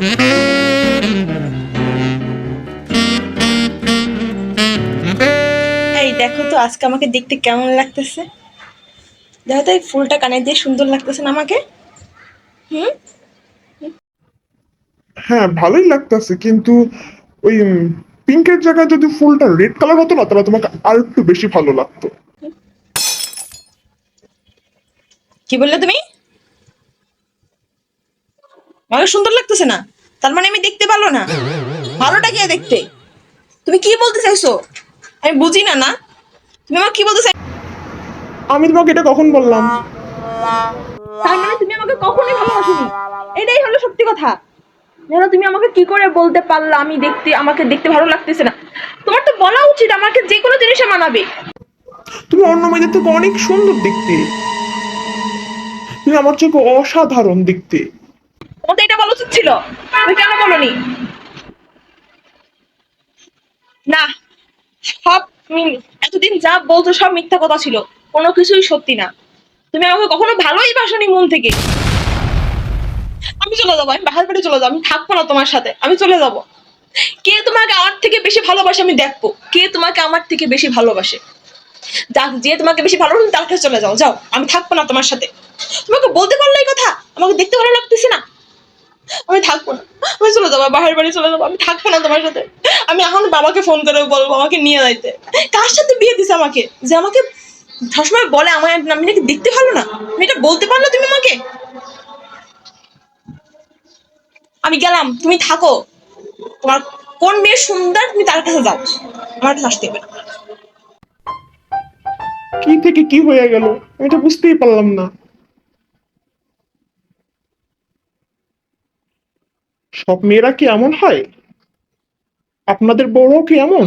এই দেখো তো আজকে আমাকে দেখতে কেমন লাগতেছে? দেখো তো এই ফুলটা কানে দিয়ে সুন্দর লাগতেছে না আমাকে? হুম? হ্যাঁ ভালোই লাগতেছে কিন্তু ওই পিঙ্কের জায়গায় যদি ফুলটা রেড কালার হতো না তাহলে তোমাকে আর একটু বেশি ভালো লাগতো। কি বললে তুমি? আমাকে সুন্দর লাগতেছে না। তার মানে আমি দেখতে ভালো না। ভালোটা কে দেখতে? তুমি কি বলতে চাইছো? আমি বুঝি না না? তুমি আমাকে কি বলতে চাই আমি তোমাকে এটা কখন বললাম? তার মানে তুমি আমাকে কখনোই ভালোবাসোনি। এটাই হলো সত্যি কথা। যেন তুমি আমাকে কি করে বলতে পারলা আমি দেখতে আমাকে দেখতে ভালো লাগতেছে না? তোমার তো বলা উচিত আমাকে যে কোনো জিনিসে মানাবে। তুমি অন্য মেয়েদের থেকে অনেক সুন্দর দেখতে। তুমি আমার চোখে অসাধারণ দেখতে। তোমার তো এটা বলা উচিত ছিল। তুমি কেন বলনি? না, সব এতদিন যা বলছো সব মিথ্যা কথা ছিল। কোনো কিছুই সত্যি না। তুমি আমাকে কখনো ভালোই বাসনি মন থেকে। আমি চলে যাব, আমি বাহার চলে যাব, আমি থাকব না তোমার সাথে, আমি চলে যাব। কে তোমাকে আমার থেকে বেশি ভালোবাসে আমি দেখব। কে তোমাকে আমার থেকে বেশি ভালোবাসে? যাক, যে তোমাকে বেশি ভালোবাসে তার কাছে চলে যাও যাও, আমি থাকব না তোমার সাথে। তোমাকে বলতে পারল এই কথা? আমাকে দেখতে ভালো লাগতেছে না? আমি থাকব না। আমি চলে যাব বাহির বাড়ি চলে যাব, আমি থাকব না তোমার সাথে। আমি এখন বাবাকে ফোন করে বলব, আমাকে নিয়ে যাইতে। কার সাথে বিয়ে দিছে আমাকে? যে আমাকে সবসময় বলে আমার আমি নাকি দেখতে ভালো না। আমি এটা বলতে পারল তুমি আমাকে? আমি গেলাম, তুমি থাকো। তোমার কোন মেয়ে সুন্দর, তুমি তার কাছে যাও। আমার কাছে আসতে না। কি থেকে কি হয়ে গেল? এটা বুঝতেই পারলাম না। সব মেয়েরা কি এমন হয়? আপনাদের বড় কি এমন?